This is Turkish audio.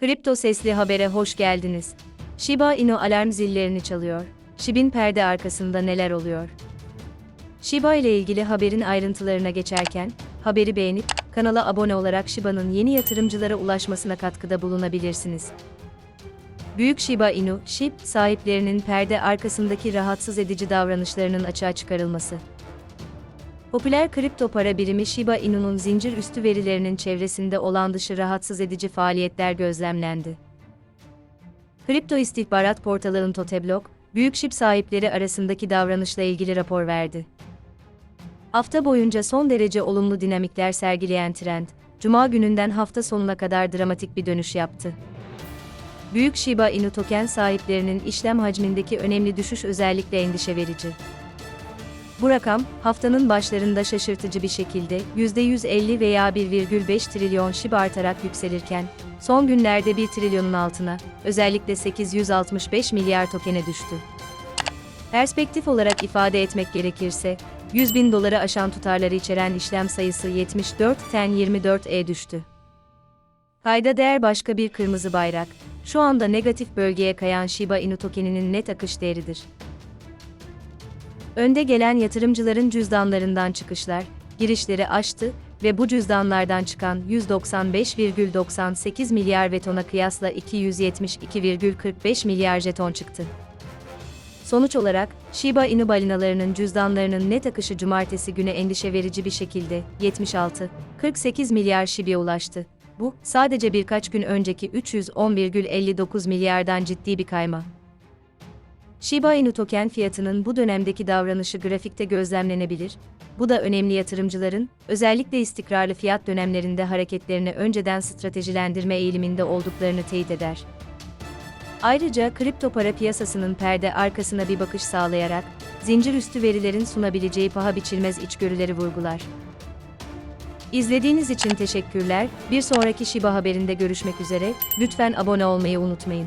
Kripto Sesli Haber'e hoş geldiniz. Shiba Inu alarm zillerini çalıyor. Shib'in perde arkasında neler oluyor? Shiba ile ilgili haberin ayrıntılarına geçerken, haberi beğenip, kanala abone olarak Shiba'nın yeni yatırımcılara ulaşmasına katkıda bulunabilirsiniz. Büyük Shiba Inu, SHIB sahiplerinin perde arkasındaki rahatsız edici davranışlarının açığa çıkarılması. Popüler kripto para birimi Shiba Inu'nun zincir üstü verilerinin çevresinde olan dışı rahatsız edici faaliyetler gözlemlendi. Kripto istihbarat portalı Toteblok, büyük SHIB sahipleri arasındaki davranışla ilgili rapor verdi. Hafta boyunca son derece olumlu dinamikler sergileyen trend, Cuma gününden hafta sonuna kadar dramatik bir dönüş yaptı. Büyük Shiba Inu token sahiplerinin işlem hacmindeki önemli düşüş özellikle endişe verici. Bu rakam, haftanın başlarında şaşırtıcı bir şekilde %150 veya 1,5 trilyon Shiba artarak yükselirken, son günlerde 1 trilyonun altına, özellikle 865 milyar tokene düştü. Perspektif olarak ifade etmek gerekirse, 100 bin doları aşan tutarları içeren işlem sayısı 74'ten 24'e düştü. Kayda değer başka bir kırmızı bayrak, şu anda negatif bölgeye kayan Shiba Inu tokeninin net akış değeridir. Önde gelen yatırımcıların cüzdanlarından çıkışlar, girişleri aştı ve bu cüzdanlardan çıkan 195,98 milyar vetona kıyasla 272,45 milyar jeton çıktı. Sonuç olarak, Shiba Inu balinalarının cüzdanlarının net akışı cumartesi günü endişe verici bir şekilde 76,48 milyar Shibi'ye ulaştı. Bu, sadece birkaç gün önceki 310,59 milyardan ciddi bir kayma. Shiba Inu token fiyatının bu dönemdeki davranışı grafikte gözlemlenebilir. Bu da önemli yatırımcıların, özellikle istikrarlı fiyat dönemlerinde hareketlerini önceden stratejilendirme eğiliminde olduklarını teyit eder. Ayrıca kripto para piyasasının perde arkasına bir bakış sağlayarak, zincir üstü verilerin sunabileceği paha biçilmez içgörüleri vurgular. İzlediğiniz için teşekkürler. Bir sonraki Shiba haberinde görüşmek üzere. Lütfen abone olmayı unutmayın.